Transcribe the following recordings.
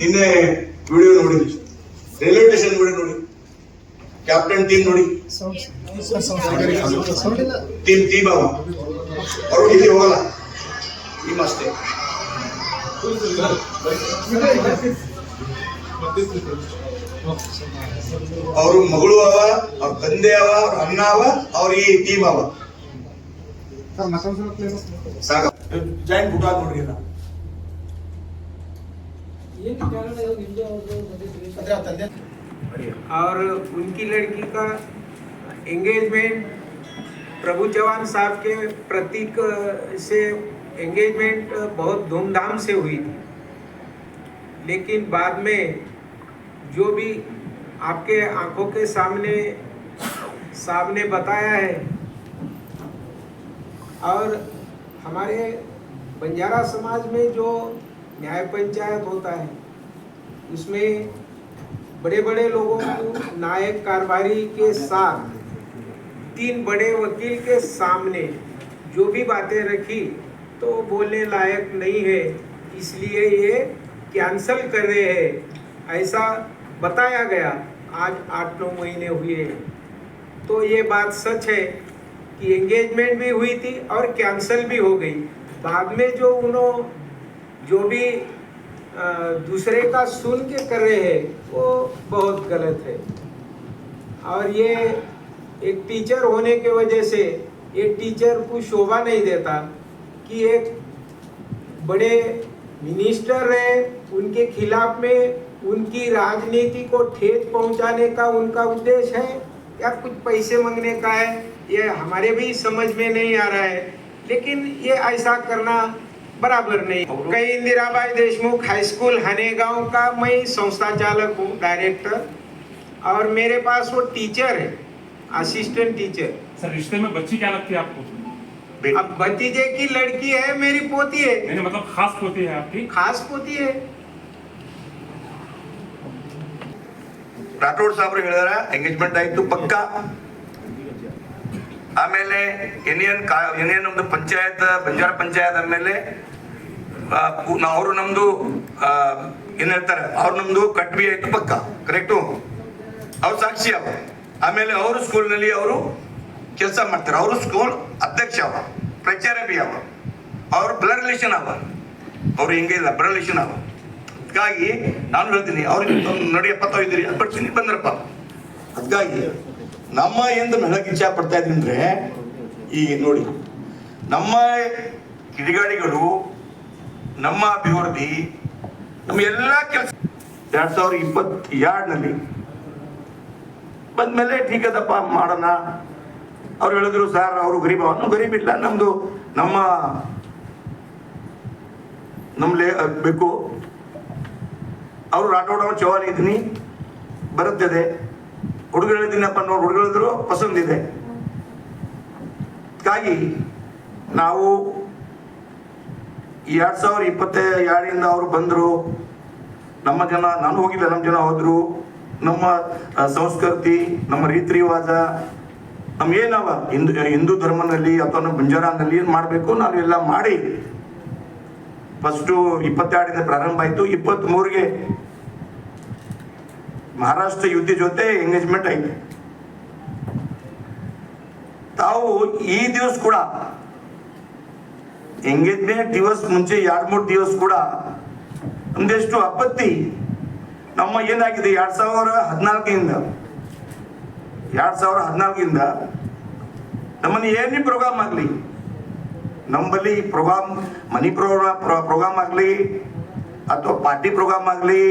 ನಿನ್ನೆ ವಿಡಿಯೋ ನೋಡಿ. Railway station video ನೋಡಿ. ಕ್ಯಾಪ್ಟನ್ ಟೀಮ್ ನೋಡಿ. ಟೀಮ್ ಟೀಮ್ ಅವ ಅವರು ಇಲ್ಲಿ ಹೋಗಲ್ಲ. ಟೀಮ್ ಅಷ್ಟೇ. ಅವ್ರ ಮಗಳು ಅವ ಅವ್ರ ತಂದೆ ಅವ ಅವ್ರ ಅಣ್ಣ ಅವ ಅವ್ರ ಈ ಟೀಮ್ ಅವ. ಸಾಕ ಜಾಯಿಂಟ್ ಊಟ ನೋಡ್ರಿ और उनकी लड़की का एंगेजमेंट प्रभु चौहान साहब के प्रतीक से एंगेजमेंट बहुत धूमधाम से हुई थी। लेकिन बाद में जो भी आपके आँखों के सामने साहब ने बताया है, और हमारे बंजारा समाज में जो न्याय पंचायत होता है उसमें बड़े बड़े लोगों को नायक कारोबारी के साथ, तीन बड़े वकील के सामने जो भी बातें रखी तो बोलने लायक नहीं है। इसलिए ये कैंसल कर रहे हैं। ऐसा बताया गया। आज आठ नौ महीने हुए तो ये बात सच है कि एंगेजमेंट भी हुई थी और कैंसल भी हो गई। बाद में जो उन्होंने जो भी दूसरे का सुन के कर रहे हैं, वो बहुत गलत है। और ये एक टीचर होने के वजह से, एक टीचर को शोभा नहीं देता कि एक बड़े मिनिस्टर है, उनके खिलाफ में उनकी राजनीति को ठेस पहुँचाने का उनका उद्देश्य है। या कुछ पैसे मांगने का है? ये हमारे भी समझ में नहीं आ रहा है। लेकिन ये ऐसा करना बराबर नहीं कई इंदिराबाई देशमुख हाई स्कूल हनेगांव का मैं संस्था चालक हूँ डायरेक्टर और मेरे पास वो टीचर है असिस्टेंट टीचर सर रिश्ते में बच्ची क्या लगती है आपको अब भतीजे की लड़की है मेरी पोती है नहीं नहीं, मतलब खास होती है आपकी खास पोती है ರಾಠೋಡ್ ಸಾಬ್ರು ಹೇಳಿದಾರ ಎಂಗೇಜ್ಮೆಂಟ್ ಆಯ್ತು ಪಕ್ಕ ಆಮೇಲೆ ಯೂನಿಯನ್ ಯೂನಿಯನ್ ನಮ್ದು ಪಂಚಾಯತ್ ಬಂಜಾರ ಪಂಚಾಯತ್ ಆಮೇಲೆ ಅವರು ನಮ್ದು ಏನು ಹೇಳ್ತಾರೆ, ಅವ್ರು ನಮ್ದು ಕಟ್ಬಿ ಪಕ್ಕ ಕರೆಕ್ಟು ಅವ್ರು ಸಾಕ್ಷಿ ಅವ ಆಮೇಲೆ ಅವರು ಸ್ಕೂಲ್ನಲ್ಲಿ ಅವರು ಕೆಲಸ ಮಾಡ್ತಾರೆ. ಅವರು ಸ್ಕೂಲ್ ಅಧ್ಯಕ್ಷ ಅವ ಪ್ರಚಾರ ಬಿ ಅವ ಅವ್ರ ಬ್ಲಡ್ ರಿಲೇಷನ್ ಅವ ಅವ್ರು ಹಿಂಗೆ ಇಲ್ಲ ಬ್ಲಡ್ ರಿಲೇಷನ್ ಅವ ಅದಕ್ಕಾಗಿ ನಾನು ಹೇಳ್ತೀನಿ, ಅವ್ರಿಗೆ ನಡಿಯಪ್ಪ ತಾವು ಇದ್ದೀರಿ, ಅದು ಬರ್ತೀನಿ ಬಂದ್ರಪ್ಪ. ಅದಕ್ಕಾಗಿ ನಮ್ಮ ಎಂದು ಹೇಳಕ್ ಇಚ್ಛೆ ಪಡ್ತಾ ಇದ್ರೆ ಈ ಈಗ ನೋಡಿ, ನಮ್ಮ ಕಿಡಿಗಾಡಿಗಳು ನಮ್ಮ ಅಭಿವೃದ್ಧಿ, ನಮ್ಮ ಎಲ್ಲ ಕೆಲಸ ಎರಡ್ ಸಾವಿರದ ಇಪ್ಪತ್ತ್ ಎರಡ್ನಲ್ಲಿ ಬಂದ್ಮೇಲೆ ಠೀಕ್ ಅದಪ್ಪ ಮಾಡೋಣ. ಅವ್ರು ಹೇಳಿದ್ರು, ಸರ್, ಅವರು ಗರೀಬ, ಅವನು ಗರೀಬ್ ಇಲ್ಲ, ನಮ್ದು ನಮ್ಮ ನಮ್ಲೆ ಬೇಕು ಅವರು ರಾಟೋಡ ಚವಾಲಿ ಇದ್ದೀನಿ, ಬರುತ್ತದೆ. ಹುಡುಗರು ಹೇಳಿದ್ದೀನಪ್ಪ ನೋಡಿ ಹುಡುಗರು ಹೇಳಿದ್ರು ಪಸಂದ್ ಇದೆ ಹಾಗಾಗಿ ನಾವು ಎರಡ್ ಸಾವಿರ ಇಪ್ಪತ್ತ ಎರಡರಿಂದ ಅವರು ಬಂದರು. ನಮ್ಮ ಜನ, ನಾನು ಹೋಗಿಲ್ಲ, ನಮ್ಮ ಜನ ಹೋದ್ರು. ನಮ್ಮ ಸಂಸ್ಕೃತಿ, ನಮ್ಮ ರೀತಿ ರಿವಾಜ, ನಮ್ ಏನವ? ಹಿಂದೂ ಹಿಂದೂ ಧರ್ಮದಲ್ಲಿ ಅಥವಾ ನಮ್ಮ ಬಂಜಾರಾನಲ್ಲಿ ಏನು ಮಾಡಬೇಕು? ನಾವು ಎಲ್ಲ ಮಾಡಿ. ಫಸ್ಟು ಇಪ್ಪತ್ತೆರಡರಿಂದ ಪ್ರಾರಂಭ ಆಯಿತು. ಇಪ್ಪತ್ತ್ಮೂರಿಗೆ ಮಹಾರಾಷ್ಟ್ರ ಯುದ್ಧ ಜೊತೆ ಎಂಗೇಜ್ಮೆಂಟ್ ಆಯ್ತು. ತಾವು ಈ ದಿವಸ ಕೂಡ ಎಂಗೇಜ್ಮೆಂಟ್ ದಿವಸ ಮುಂಚೆ ಎರಡು ಮೂರು ದಿವಸ ಕೂಡ ಒಂದೆಷ್ಟು ಅಪತ್ತಿ ನಮ್ಮ ಏನಾಗಿದೆ ಎರಡ್ ಸಾವಿರ ಹದಿನಾಲ್ಕಿಂದ ಎರಡ್ ಸಾವಿರ ಹದಿನಾಲ್ಕಿಂದ ನಮ್ಮನ್ನು ಏನೇ ಪ್ರೋಗ್ರಾಮ್ ಆಗಲಿ, ನಮ್ಮಲ್ಲಿ ಪ್ರೋಗ್ರಾಮ್ ಮನಿ ಪ್ರೋಗ್ರಾಮ್ ಪ್ರೋಗ್ರಾಮ್ ಆಗಲಿ, ಅಥವಾ ಪಾರ್ಟಿ ಪ್ರೋಗ್ರಾಮ್ ಆಗಲಿ,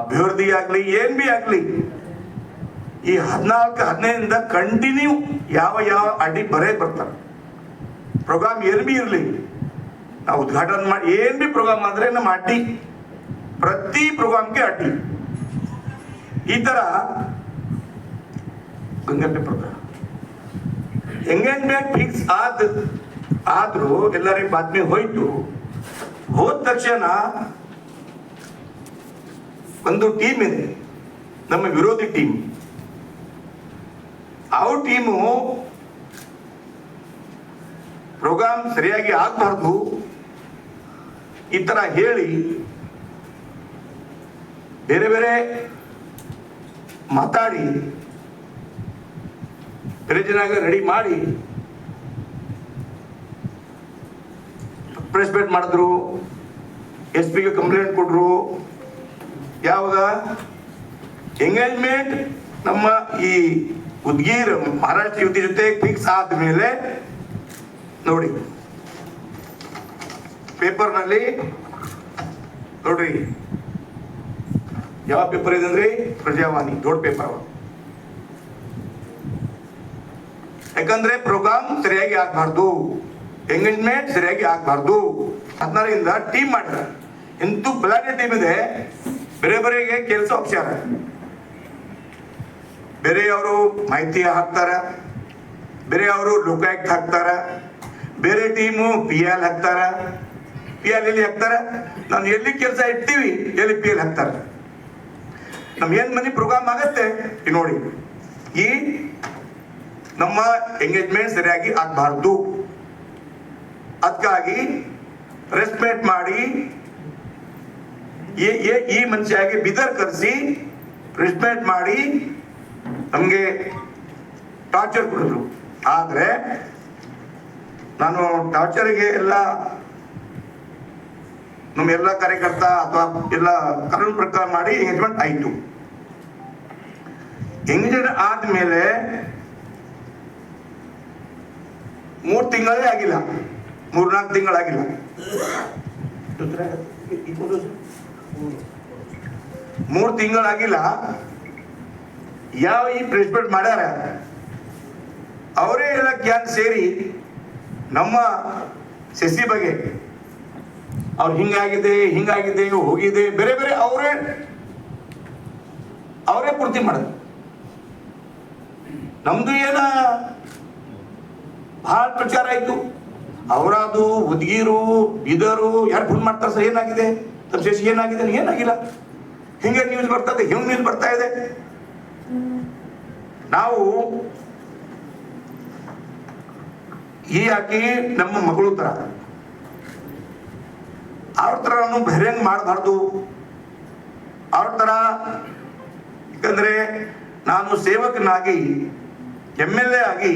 ಅಭಿವೃದ್ಧಿ ಆಗಲಿ, ಏನ್ ಬಿ ಆಗಲಿ, ಈ ಹದಿನಾಲ್ಕು ಹದಿನೈದಿಂದ ಕಂಟಿನ್ಯೂ ಯಾವ ಯಾವ ಅಡ್ಡಿ ಬರೇ ಬರ್ತಾರೆ ಪ್ರೋಗ್ರಾಮ್ ಏನ್ ಬಿ ಇರಲಿ ನಾವು ಉದ್ಘಾಟನೆ ಮಾಡಿ, ಏನ್ ಬಿ ಪ್ರೋಗ್ರಾಮ್ ಆದ್ರೆ ನಮ್ಮ ಅಡ್ಡಿ. ಪ್ರತಿ ಪ್ರೋಗ್ರಾಮ್ಗೆ ಅಡ್ಡಿ. ಈ ತರ ಗಂಗಟ್ಟೆ ಪ್ರೋಗ್ರಾಮ್ ಎಂಗೇಜ್ಮೆಂಟ್ ಫಿಕ್ಸ್ ಆದ, ಆದ್ರೂ ಎಲ್ಲರಿಗೂ ಬಾತ್ಮಿ ಹೋಯ್ತು. ಹೋದ ತಕ್ಷಣ ಒಂದು ಟೀಮ್ ಇದೆ, ನಮ್ಮ ವಿರೋಧಿ ಟೀಮ್ ಆ ಟೀಮು ಪ್ರೋಗ್ರಾಮ್ ಸರಿಯಾಗಿ ಆಗ್ಬಾರ್ದು. ಈ ತರ ಹೇಳಿ ಬೇರೆ ಬೇರೆ ಮಾತಾಡಿ, ಬೇರೆ ಜನ ರೆಡಿ ಮಾಡಿ ಪ್ರೆಸ್ ಮೀಟ್ ಮಾಡಿದ್ರು ಎಸ್ ಪಿಗೆ ಕಂಪ್ಲೇಂಟ್ ಕೊಟ್ರು. ಯಾವಾಗ? ಎಂಗೇಜ್ಮೆಂಟ್ ನಮ್ಮ ಈ ಉದ್ಗೀರ್ ಮಹಾರಾಷ್ಟ್ರ ಯುವತಿ ಜೊತೆ ಫಿಕ್ಸ್ ಆದ್ಮೇಲೆ ನೋಡಿ. ಪೇಪರ್ನಲ್ಲಿ ನೋಡ್ರಿ ಯಾವ ಪೇಪರ್ ಇದೆ ಅಂದ್ರೆ ಪ್ರಜಾವಾಣಿ, ದೊಡ್ಡ ಪೇಪರ್ ಯಾಕಂದ್ರೆ ಪ್ರೋಗ್ರಾಮ್ ಸರಿಯಾಗಿ ಆಗ್ಬಾರ್ದು ಎಂಗೇಜ್ಮೆಂಟ್ ಸರಿಯಾಗಿ ಆಗ್ಬಾರ್ದು. ಹದಿನಾರರಿಂದ ಟೀಮ್ ಮಾಡಿದ ಇಂತೂ ಬಲಾಢ್ಯ ಟೀಮ್ ಇದೆ, ಬೇರೆ ಬೇರೆಗೆ ಕೆಲಸ ಒಪ್ಸ್ಯಾರ ಬೇರೆಯವರು ಮಾಹಿತಿ ಹಾಕ್ತಾರ, ಬೇರೆಯವರು ಲೋಕಾಯುಕ್ತ ಹಾಕ್ತಾರ, ಬೇರೆ ಟೀಮು ಪಿ ಎಲ್ ಹಾಕ್ತಾರ. ಪಿ ಎಲ್ ಎಲ್ಲಿ ಹಾಕ್ತಾರೆ? ನಾವು ಎಲ್ಲಿ ಕೆಲಸ ಇಡ್ತೀವಿ, ಎಲ್ಲಿ ಪಿ ಎಲ್ ಹಾಕ್ತಾರೆ? ನಮ್ ಏನ್ ಮನಿ ಪ್ರೋಗ್ರಾಮ್ ಆಗತ್ತೆ? ನೋಡಿ. ಈ ನಮ್ಮ ಎಂಗೇಜ್ಮೆಂಟ್ ಸರಿಯಾಗಿ ಆಗ್ಬಾರ್ದು. ಅದಕ್ಕಾಗಿ ರೆಸ್ಪೆಕ್ಟ್ ಮಾಡಿ ಈ ಮನುಷ್ಯಗೆ ಬಿದರ್ ಕರೆಸಿ ರೆಸ್ಪೆಕ್ಟ್ ಮಾಡಿ ನಮಗೆ ಟಾರ್ಚರ್ ಕೊಡಿದ್ರು. ಆದರೆ ನಾನು ಟಾರ್ಚರ್ಗೆ ಎಲ್ಲ ನಮ್ಮ ಎಲ್ಲ ಕಾರ್ಯಕರ್ತ ಅಥವಾ ಎಲ್ಲ ಕಾನೂನು ಪ್ರಕಾರ ಮಾಡಿ ಎಂಗೇಜ್ಮೆಂಟ್ ಆಯಿತು. ಎಂಗೇಜ್ಮೆಂಟ್ ಆದ್ಮೇಲೆ ಮೂರು ತಿಂಗಳೇ ಆಗಿಲ್ಲ. ಮೂರ್ನಾಲ್ಕು ತಿಂಗಳಾಗಿಲ್ಲ ಮೂರು ತಿಂಗಳಾಗಿಲ್ಲ ಯಾವ ಈ ಪ್ರೆಸ್ಮೆಂಟ್ ಮಾಡ್ಯಾರ? ಅವರೇ ಎಲ್ಲ ಕ್ಯಾನ್ ಸೇರಿ ನಮ್ಮ ಸಸಿ ಬಗ್ಗೆ ಅವ್ರು ಹಿಂಗಾಗಿದೆ ಹಿಂಗಾಗಿದೆ ಹೋಗಿದೆ, ಬೇರೆ ಬೇರೆ ಅವರೇ ಅವರೇ ಪೂರ್ತಿ ಮಾಡಿದ್ರು. ನಮ್ದು ಏನ ಬಹಳ ಪ್ರಚಾರ ಆಯ್ತು. ಅವರಾದು ಉದ್ಗೀರು, ಬಿದರು, ಯಾರು ಫುಲ್ ಮಾಡ್ತಾರೆ ಸರ್, ಏನಾಗಿದೆ? ತಮ್ಮ ಶಶಿ ಏನಾಗಿದೆ? ಏನಾಗಿಲ್ಲ ಹಿಂಗೆ ನ್ಯೂಸ್ ಬರ್ತದೆ ಹಿಂಗ್ ನ್ಯೂಸ್ ಬರ್ತಾ ಇದೆ. ನಾವು ಈ ಆಕಿ ನಮ್ಮ ಮಗಳು ತರ ಅವ್ರ ಥರನು ಬಹಿರಂಗ ಮಾಡಬಾರ್ದು. ಅವ್ರ ಥರ ಯಾಕಂದರೆ ನಾನು ಸೇವಕನಾಗಿ ಎಂ ಎಲ್ ಎ ಆಗಿ,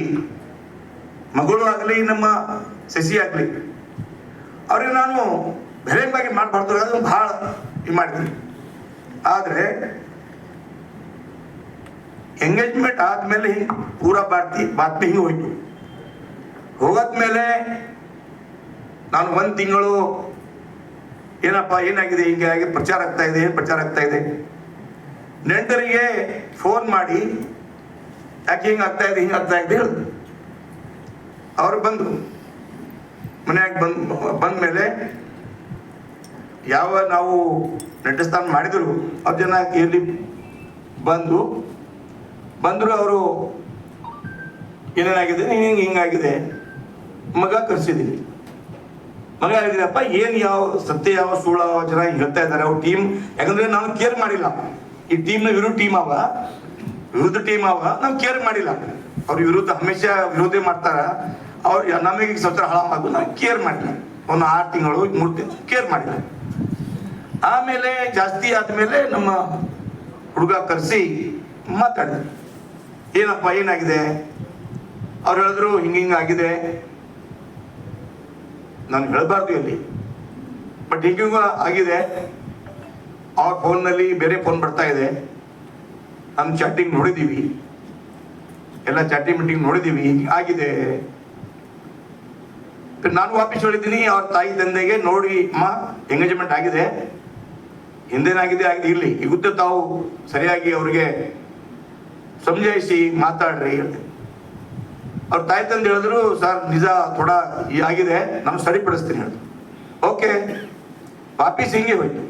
ಮಗಳು ಆಗಲಿ, ನಮ್ಮ ಸಸಿ ಆಗಲಿ, ಅವ್ರಿಗೆ ನಾನು ಬೇರೆಂಗಾಗಿ ಮಾಡಬಾರ್ದು. ಅದು ಭಾಳ ಇದು ಮಾಡಿದ್ವಿ ಆದರೆ ಎಂಗೇಜ್ಮೆಂಟ್ ಆದಮೇಲೆ ಹಿಂಗೆ ಪೂರಾ ಬಾಟ್ತಿ ಬಾತ್ಮಿ ಹಿಂಗೆ ಹೋಯ್ತು. ಹೋಗಾದ್ಮೇಲೆ ನಾನು ಒಂದು ತಿಂಗಳು ಏನಪ್ಪ, ಏನಾಗಿದೆ, ಹಿಂಗೆ ಆಗಿ ಪ್ರಚಾರ ಆಗ್ತಾ ಇದೆ, ಏನು ಪ್ರಚಾರ ಆಗ್ತಾ ಇದೆ? ನೆಂಟರಿಗೆ ಫೋನ್ ಮಾಡಿ, ಯಾಕೆ ಹಿಂಗೆ ಆಗ್ತಾ ಇದೆ, ಹಿಂಗೆ ಆಗ್ತಾ ಇದೆ ಹೇಳಿದ್ರು ಅವ್ರು ಬಂದು ಬಂದ ಬಂದ ಮೇಲೆ ಯಾವ ನಾವು ನೆಂಟಸ್ಥಾನ ಮಾಡಿದರು, ಅವ್ರ ಜನ ಇಲ್ಲಿ ಬಂದು, ಬಂದರು ಅವರು, ಏನೇನಾಗಿದೆ ಹಿಂಗೆ ಹಿಂಗಾಗಿದೆ ಮಗ ಕರ್ಸಿದೀವಿ ಮಗ ಹೇಳಿದ್ರಪ್ಪ ಏನ್ ಯಾವ ಸತ್ಯ, ಯಾವ ಸುಳ್ಳು, ಯಾವ ಜನ ಹಿಂಗ್ ಹೇಳ್ತಾ ಇದ್ದಾರೆ, ಅವ್ರ ಟೀಮ್ ಯಾಕಂದ್ರೆ ನಾವು ಕೇರ್ ಮಾಡಿಲ್ಲ. ಈ ಟೀಮ್ನ ವಿರುದ್ಧ ಟೀಮ್ ಅವ, ವಿರುದ್ಧ ಟೀಮ್ ಅವ, ನಾವು ಕೇರ್ ಮಾಡಿಲ್ಲ. ಅವ್ರ ವಿರುದ್ಧ ಹಮೇಶ ವಿರೋಧಿ ಮಾಡ್ತಾರ, ಅವ್ರ ನಮಗೆ ಸ್ವಚ್ಛ ಹಾಳಾಗು ನಾವು ಕೇರ್ ಮಾಡಿಲ್ಲ. ಒಂದು ಆರು ತಿಂಗಳು ಮೂರು ತಿಂಗಳು ಕೇರ್ ಮಾಡಿಲ್ಲ. ಆಮೇಲೆ ಜಾಸ್ತಿ ಆದ್ಮೇಲೆ ನಮ್ಮ ಹುಡುಗ ಕರೆಸಿ ಮಾತಾಡಿದ್ರು ಏನಪ್ಪ, ಏನಾಗಿದೆ? ಅವ್ರು ಹೇಳಿದ್ರು ಹಿಂಗ ಹಿಂಗ ಆಗಿದೆ. ನಾನು ಹೇಳಬಾರ್ದು ಇಲ್ಲಿ. ಬಟ್ ಹಿಂಗ ಆಗಿದೆ. ಅವ್ರ ಫೋನ್ನಲ್ಲಿ ಬೇರೆ ಫೋನ್ ಬರ್ತಾ ಇದೆ. ನಮ್ಮ ಚಾಟಿಂಗ್ ನೋಡಿದ್ದೀವಿ ಎಲ್ಲ ಚಾಟಿಂಗ್ ಮೀಟಿಂಗ್ ನೋಡಿದ್ದೀವಿ ಆಗಿದೆ. ನಾನು ವಾಪಸ್ ಹೇಳಿದ್ದೀನಿ, ಅವ್ರ ತಾಯಿ ತಂದೆಗೆ ನೋಡಿ, ಅಮ್ಮ ಎಂಗೇಜ್ಮೆಂಟ್ ಆಗಿದೆ. ಹಿಂದೇನಾಗಿದೆ ಆಗಿದೆ ಇರಲಿ. ಈಗ ತಾವು ಸರಿಯಾಗಿ ಅವ್ರಿಗೆ ಸಮಜಾಯಿಸಿ ಮಾತಾಡ್ರಿ ಅವ್ರ ತಾಯಿ ತಂದೆ ಹೇಳಿದ್ರು, ಸರ್, ನಿಜ ಥೋಡಾ ಆಗಿದೆ ನಾನು ಸರಿಪಡಿಸ್ತೀನಿ ಹೇಳಿದ್ರು ಓಕೆ ವಾಪೀಸ್ ಹಿಂಗೆ ಹೋಯ್ತು.